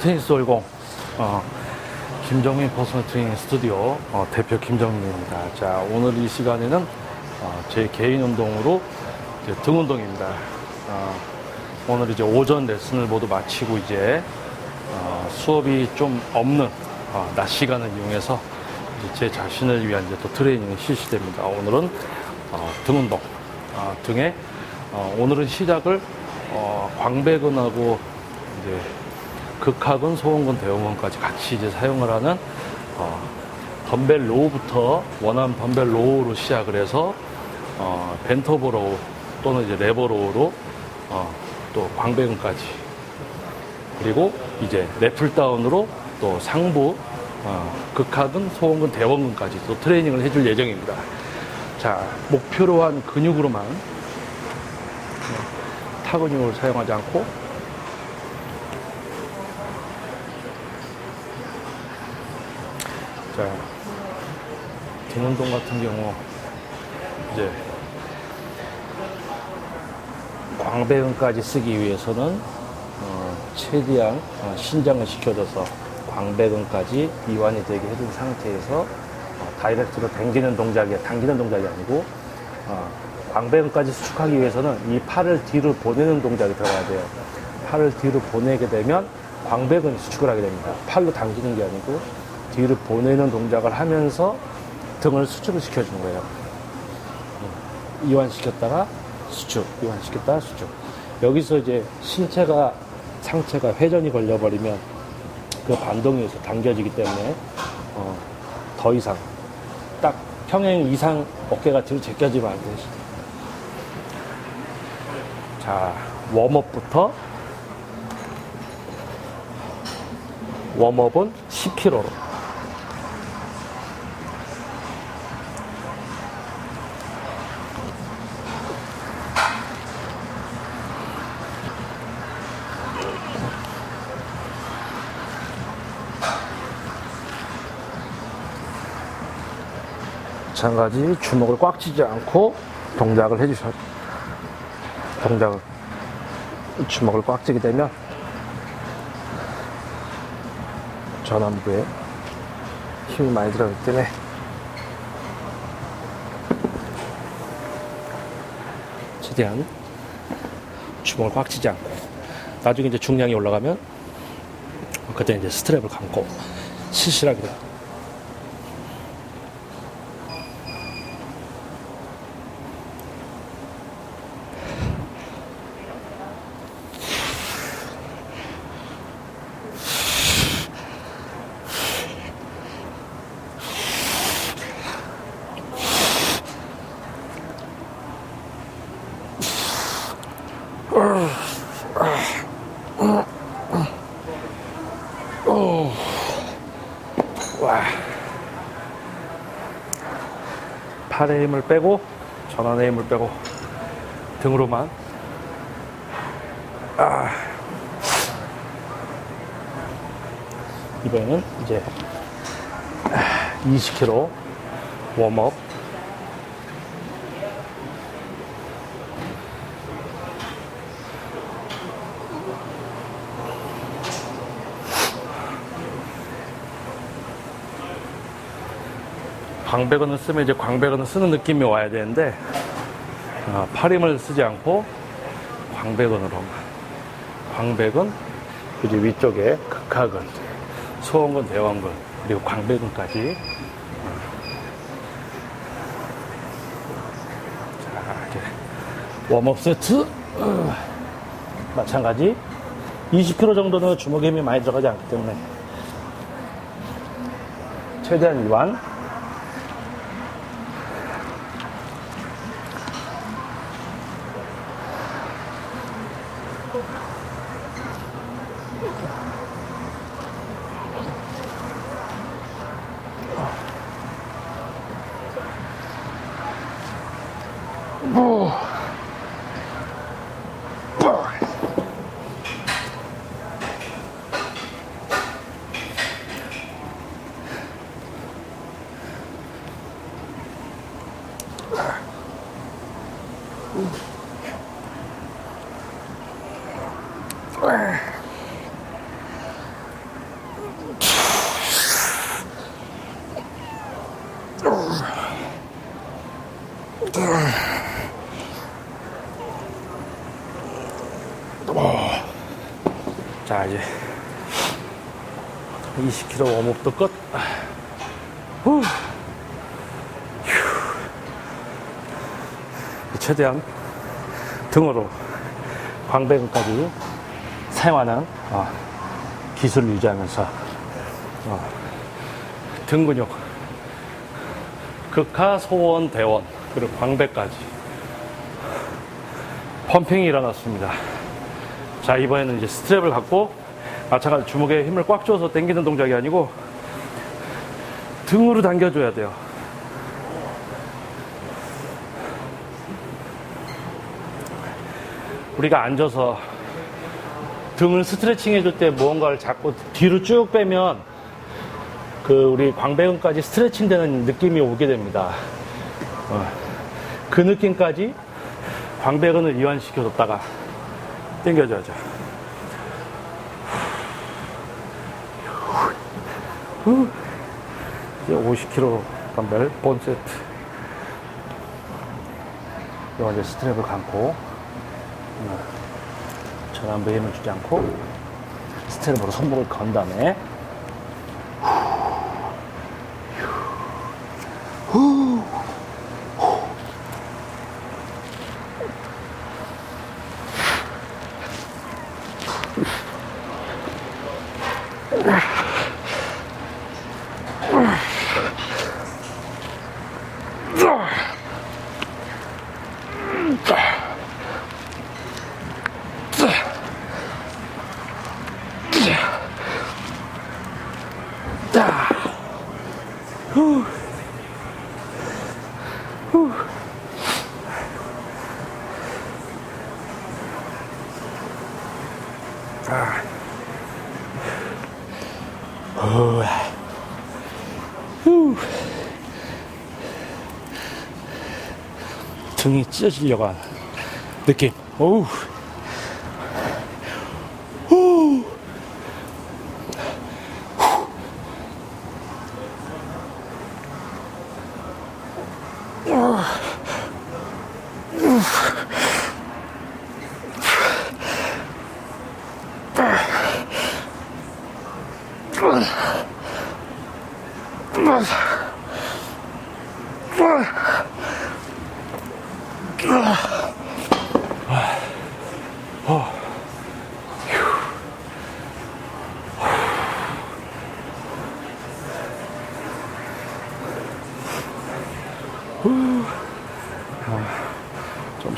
테니스 올공 어, 김정민 퍼스널 트레이닝 스튜디오 어, 대표 김정민입니다. 자 오늘 이 시간에는 어, 제 개인 운동으로 등 운동입니다. 어, 오늘 이제 오전 레슨을 모두 마치고 이제 어, 수업이 좀 없는 어, 낮 시간을 이용해서 제 자신을 위한 이제 또 트레이닝이 실시됩니다. 오늘은 어, 등 운동, 어, 등에 어, 오늘은 시작을 어, 광배근하고 이제 극하근, 소원근, 대원근까지 같이 이제 사용을 하는 어, 덤벨 로우부터 원하는 덤벨 로우로 시작을 해서 어, 벤터보 로우 또는 이제 레버 로우로 어, 또 광배근까지 그리고 이제 랩풀 다운으로 또 상부 어, 극하근, 소원근, 대원근까지 또 트레이닝을 해줄 예정입니다. 자 목표로 한 근육으로만 어, 타근육을 사용하지 않고 자, 등 운동 같은 경우 이제 광배근까지 쓰기 위해서는 어, 최대한 어, 신장을 시켜줘서 광배근까지 이완이 되게 해준 상태에서 어, 다이렉트로 당기는 동작이 당기는 동작이 아니고 어, 광배근까지 수축하기 위해서는 이 팔을 뒤로 보내는 동작이 들어가야 돼요. 팔을 뒤로 보내게 되면 광배근 수축을 하게 됩니다. 팔로 당기는 게 아니고 뒤로 보내는 동작을 하면서 등을 수축을 시켜주는 거예요. 음, 이완시켰다가 수축, 이완시켰다가 수축. 여기서 이제 신체가 상체가 회전이 걸려버리면 그 반동에 의해서 당겨지기 때문에 어, 더 이상 딱 평행 이상 어깨가 뒤로 제껴지면 안 되지. 자, 웜업부터 웜업은 10kg로. 마찬가지 주먹을 꽉 쥐지 않고 동작을 해주셔 동작을 주먹을 꽉 쥐게 되면 전완부에 힘이 많이 들어가기 때문에 최대한 주먹을 꽉 쥐지 않고 나중에 이제 중량이 올라가면 그때 이제 스트랩을 감고 실실하게 팔의 힘을 빼고 전환의 힘을 빼고 등으로만 아. 이번에는 이제 20kg 웜업 광배근을 쓰면 이제 광배근을 쓰는 느낌이 와야 되는데 어, 팔 힘을 쓰지 않고 광배근으로만 광배근 그리고 위쪽에 극하근 소원근 대원근 그리고 광배근까지 어. 자 이제 웜업 세트 어. 마찬가지 20kg 정도는 주먹에 힘이 많이 들어가지 않기 때문에 최대한 이완 Oh. 자 이제 20km 웜업도 끝. 후. 휴. 최대한 등으로 광배근까지 사용하는 어, 기술을 유지하면서 어, 등 근육 극하 소원 대원 그리고 광배까지 펌핑이 일어났습니다. 자 이번에는 이제 스트랩을 갖고 마찬가지 주먹에 힘을 꽉 줘서 당기는 동작이 아니고 등으로 당겨줘야 돼요. 우리가 앉아서 등을 스트레칭 해줄 때 무언가를 자꾸 뒤로 쭉 빼면 그 우리 광배근까지 스트레칭 되는 느낌이 오게 됩니다. 어, 그 느낌까지 광배근을 이완시켜줬다가 당겨줘야죠. 후. 이제 50kg 덤벨 본 세트. 이거 이제 스트랩을 감고 어, 전완부에 힘을 주지 않고 스트랩으로 손목을 건 다음에 등이 찢어지려고 하는 느낌. 오우.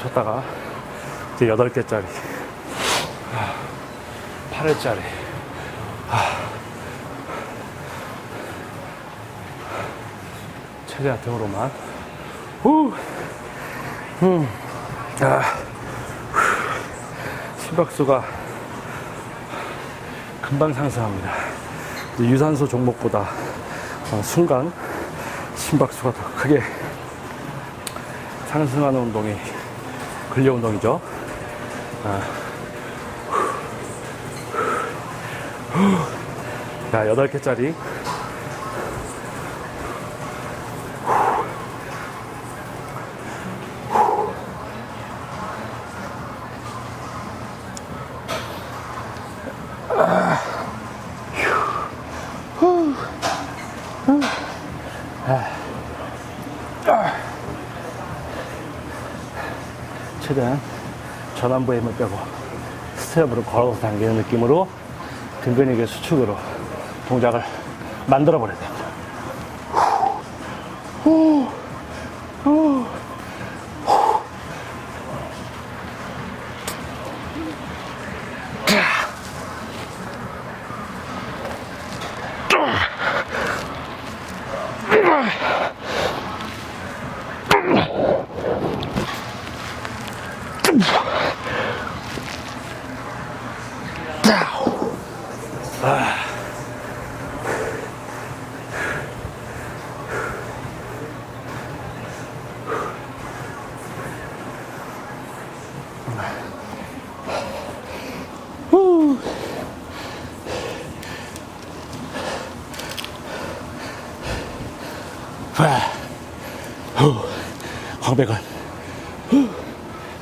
좀 쉬었다가 이제 여덟 개짜리 아, 8회짜리 최대한 등으로만 후. 음. 아. 후. 심박수가 금방 상승합니다 유산소 종목보다 어, 순간 심박수가 더 크게 상승하는 운동이 근력 운동이죠. 아. 자, 여덟 개짜리. 최대한 전완부에 힘을 빼고 스텝으로 걸어서 당기는 느낌으로 등 근육의 수축으로 동작을 만들어 버려야 됩니 광백은?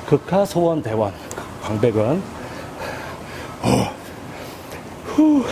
극하 소원 대원. 광백은? 후후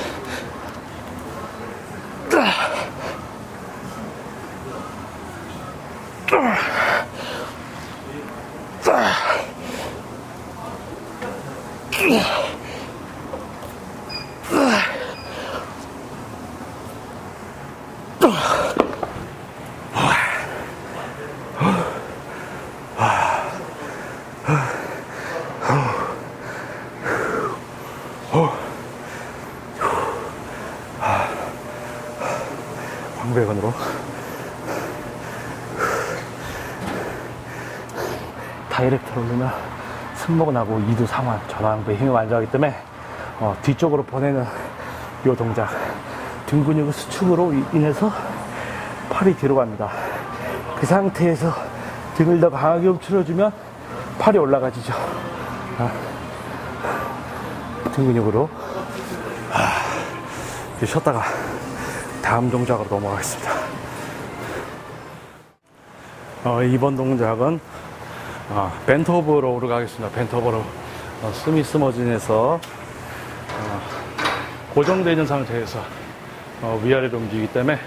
3원하고 2두 3원 전완부에 힘이 완전하기 때문에 어, 뒤쪽으로 보내는 이 동작 등 근육의 수축으로 인해서 팔이 뒤로 갑니다. 그 상태에서 등을 더 강하게 움츠려주면 팔이 올라가지죠. 아, 등 근육으로. 아, 쉬었다가 다음 동작으로 넘어가겠습니다. 어, 이번 동작은 어, 벤트 오브 로우로 가겠습니다. 벤트 오브 로우. 어, 스미스 머진에서 어, 고정되어 있는 상태에서 어, 위아래로 움직이기 때문에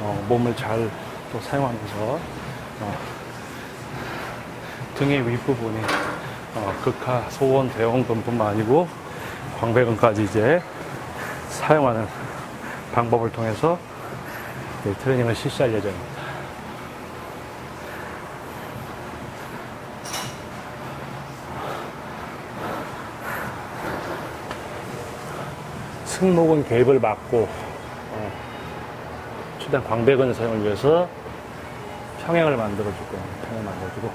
어, 몸을 잘 또 사용하면서 어, 등의 윗부분이 어, 극하, 소원, 대원근뿐만 아니고 광배근까지 이제 사용하는 방법을 통해서 네, 트레이닝을 실시할 예정입니다. 승모근 개입을 막고 어, 최대한 광배근 사용을 위해서 평행을 만들어주고 평행 만들어주고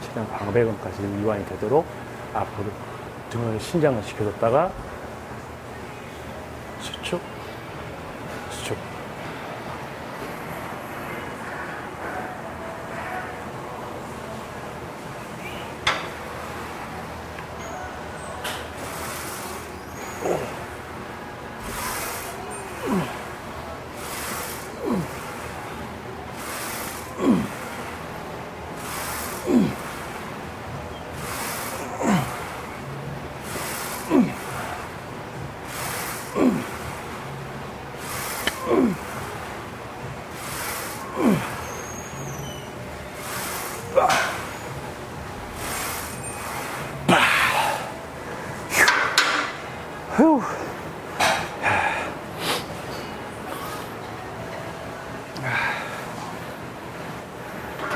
최대한 광배근까지 이완이 되도록 앞으로 등을 신장을 시켜줬다가 휴.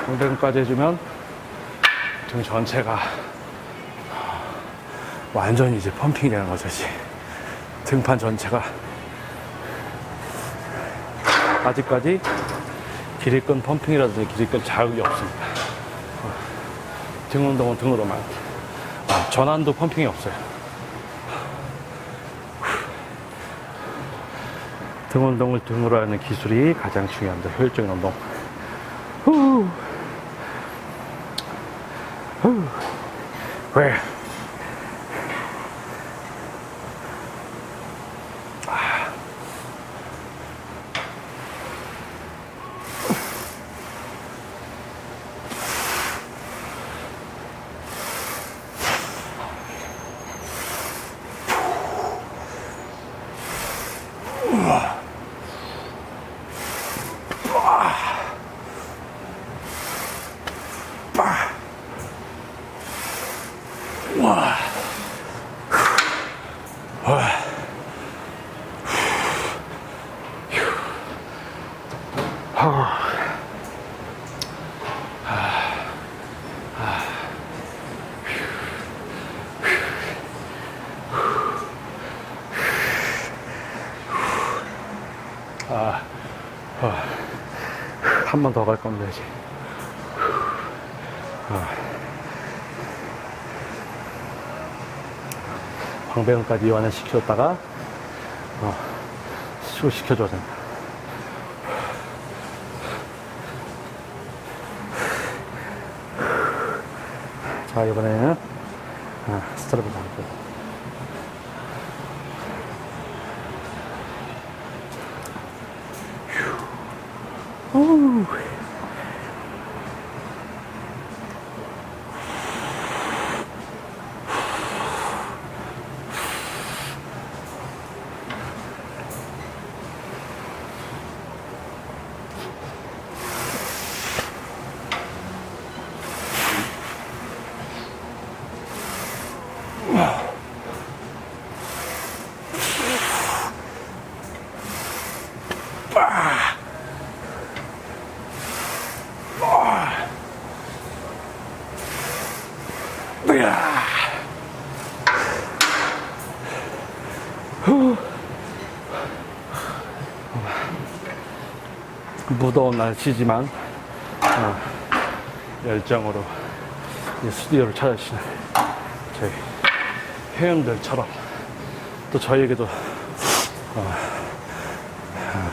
광배근까지 해주면 등 전체가 완전히 이제 펌핑이 되는 거죠, 이제. 등판 전체가. 아직까지 기립근 펌핑이라든지 기립근 자극이 없습니다. 등 운동은 등으로만. 아, 전환도 펌핑이 없어요. 등 운동을 등으로 하는 기술이 가장 중요합니다. 효율적인 운동. 후. 후. 한 번 더 갈 겁니다, 이제. 아. 광배근까지 이완을 시켜줬다가, 어, 수축을 시켜줘야 됩니다. 자, 이번에는, 아, 스트랩을 잡고. 무더운 날씨지만 어, 열정으로 스튜디오를 찾으시는 회원들처럼 또 저희에게도 어,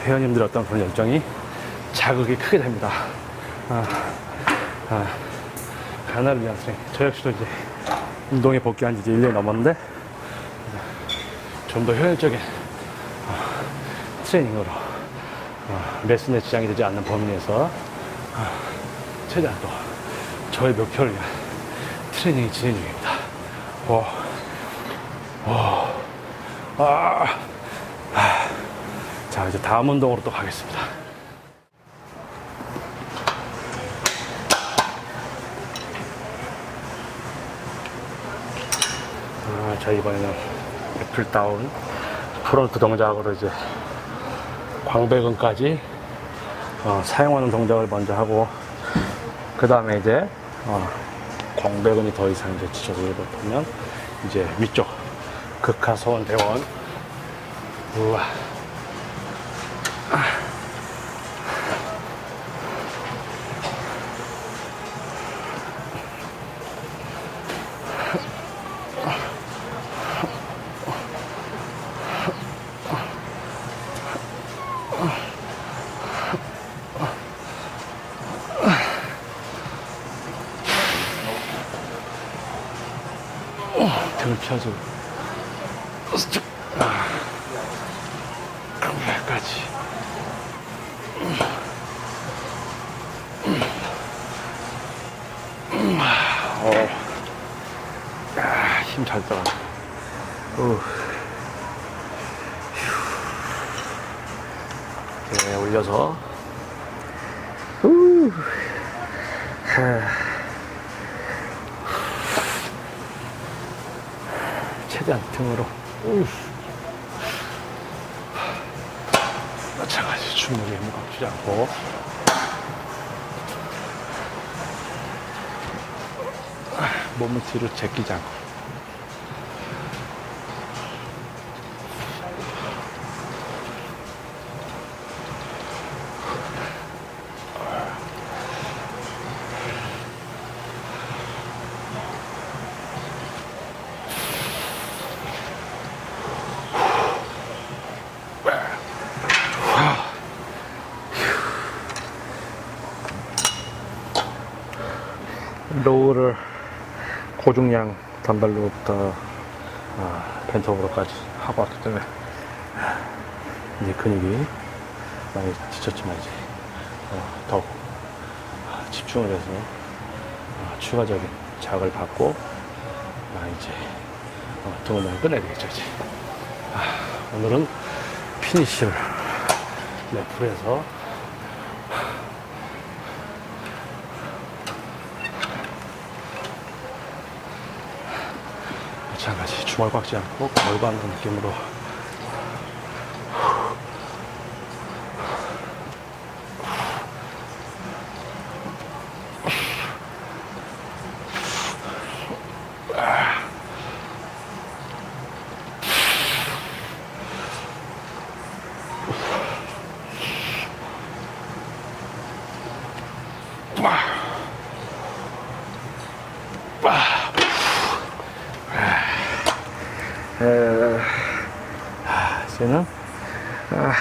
회원님들의 어떤 그런 열정이 자극이 크게 됩니다. 아, 아, 하나를 위한 트레이닝. 저 역시도 이제 운동에 복귀한 지 이제 1년이 넘었는데 좀 더 효율적인 어, 트레이닝으로 어, 레슨에 지장이 되지 않는 범위 내에서 어, 최대한 또 저의 목표를 위한 트레이닝이 진행 중입니다. 오, 오, 아, 아. 자, 이제 다음 운동으로 또 가겠습니다. 아, 자, 이번에는 애플다운 프론트 동작으로 이제 광배근까지 어, 사용하는 동작을 먼저 하고 그 다음에 이제 어, 광배근이 더 이상 이제 지쳐서 보면 이제 위쪽 극하소원 대원. 우와. 등을 펴서 강배까지 힘잘 들어가 네, 올려서 우. 하. 최대한 등으로. 우. 마찬가지 충분히 힘을 주지 않고. 몸을 뒤로 제끼지 않고. 로우를 고중량 단발로부터 아, 벤톱으로까지 하고 왔기 때문에 이제 근육이 많이 지쳤지만 이제 어, 더욱 아, 집중을 해서 아, 추가적인 자극을 받고 아, 이제 어, 등 운동을 끝내야 되겠죠 이제. 아, 오늘은 피니쉬를 레프에서 꽉지 않고 걸반는 느낌으로. 에, 아, 이제는 아,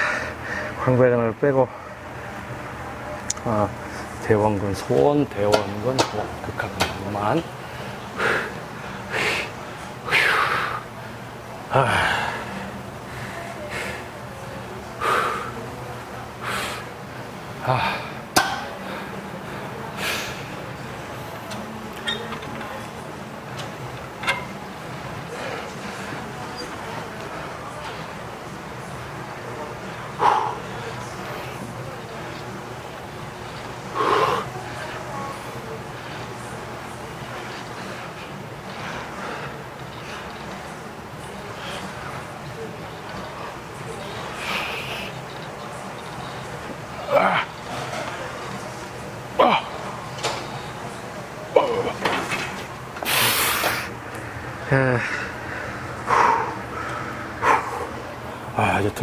광배근을 빼고 아, 대원근 소원 대원근 극하근만 아. 에.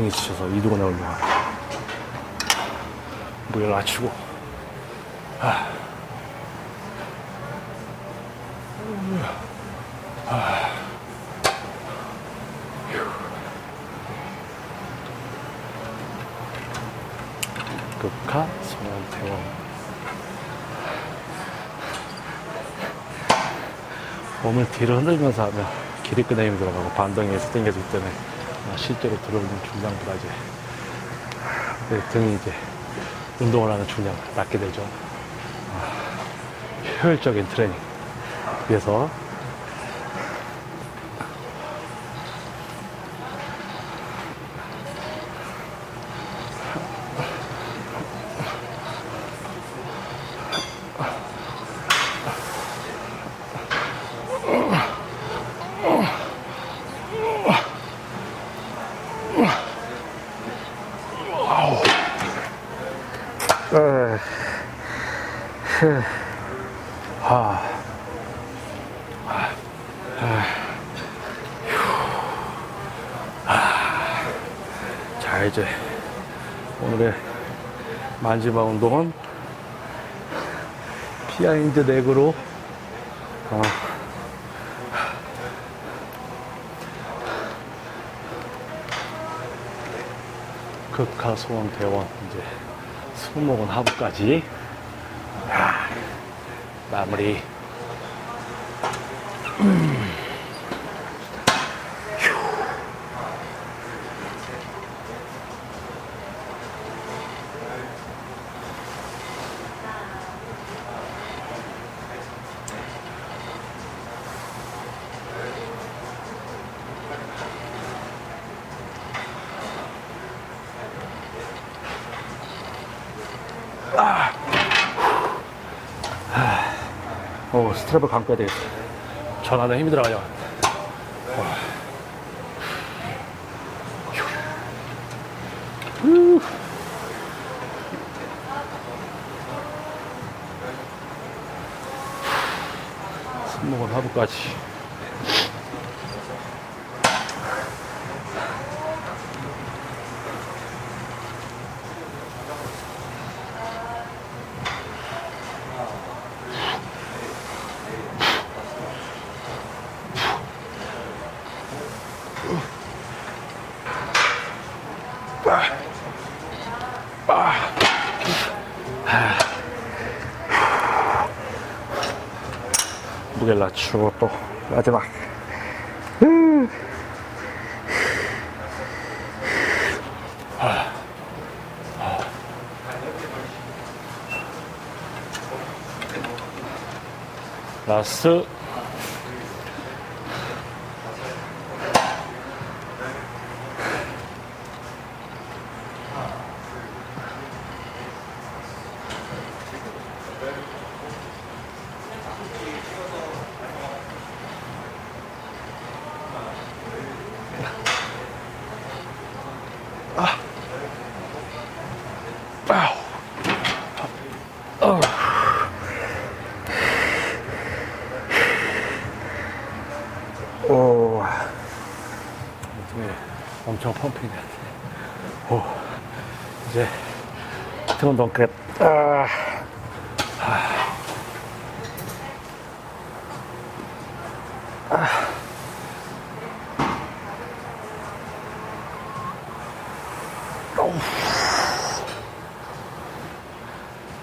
아, 등이 지쳐서 이두고 나올 동안 무게를 낮추고. 아. 극하 성원태원 몸을 뒤로 흔들면서 하면 기립근에 힘이 들어가고 반동에서 당겨지기 때문에 아, 실제로 들어오는 중량보다 이제 내 등이 이제 운동을 하는 중량을 낮게 되죠. 아, 효율적인 트레이닝 위해서 에, 흐, 하, 아, 아, 휴, 아. 자, 이제 오늘의 마지막 운동은 비하인드 렉으로. 어, 극하 소원 대원 이제 승모근 하부까지. 아, 마무리 감고 해야 되겠어. 전하는 힘이 들어가요 후. 손목은 하부까지 무게를 낮추고 또 마지막. 라스트 아우. 어. 오. 등에 엄청 펌핑돼. 오. 이제 등 운동 끝. 아.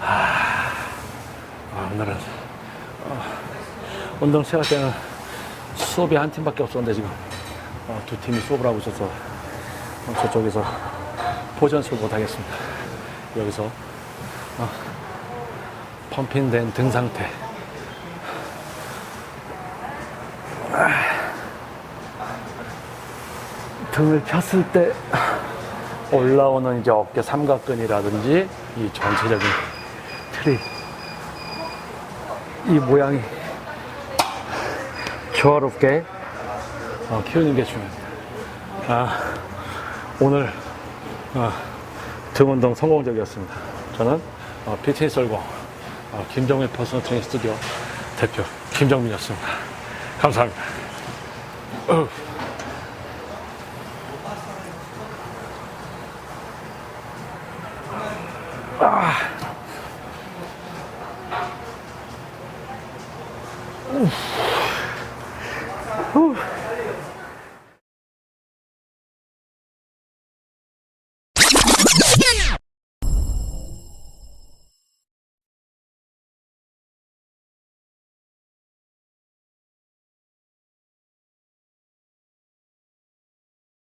아, 오늘은 어, 운동 시작 때는 수업이 한 팀밖에 없었는데 지금 어, 두 팀이 수업을 하고 있어서 어, 저쪽에서 포전 수업 못 하겠습니다. 여기서 어, 펌핑된 등 상태. 아, 등을 폈을 때 올라오는 이제 어깨 삼각근이라든지 이 전체적인 틀이 이 모양이 조화롭게 어, 키우는 게 중요합니다. 아, 오늘 어, 등 운동 성공적이었습니다. 저는 어, 피트니스 얼공 어, 김정일 퍼스널 트레이닝 스튜디오 대표 김정민이었습니다. 감사합니다.